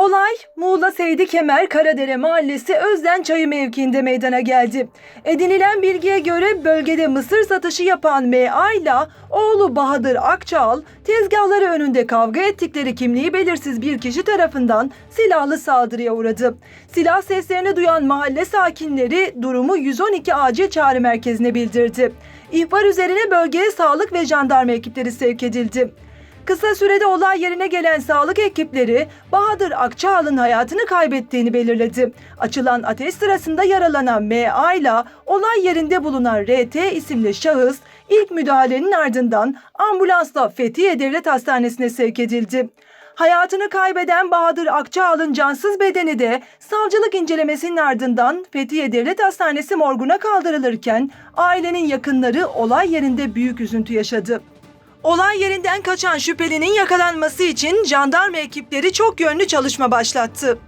Olay Muğla Seydi Kemer Karadere Mahallesi Özden Çayı mevkiinde meydana geldi. Edinilen bilgiye göre bölgede mısır satışı yapan M.A. ile oğlu Bahadır Akçal tezgahları önünde kavga ettikleri kimliği belirsiz bir kişi tarafından silahlı saldırıya uğradı. Silah seslerini duyan mahalle sakinleri durumu 112 acil çağrı merkezine bildirdi. İhbar üzerine bölgeye sağlık ve jandarma ekipleri sevk edildi. Kısa sürede olay yerine gelen sağlık ekipleri Bahadır Akçağal'ın hayatını kaybettiğini belirledi. Açılan ateş sırasında yaralanan M.A. ile olay yerinde bulunan R.T. isimli şahıs ilk müdahalenin ardından ambulansla Fethiye Devlet Hastanesi'ne sevk edildi. Hayatını kaybeden Bahadır Akçağal'ın cansız bedeni de savcılık incelemesinin ardından Fethiye Devlet Hastanesi morguna kaldırılırken ailenin yakınları olay yerinde büyük üzüntü yaşadı. Olay yerinden kaçan şüphelinin yakalanması için jandarma ekipleri çok yönlü çalışma başlattı.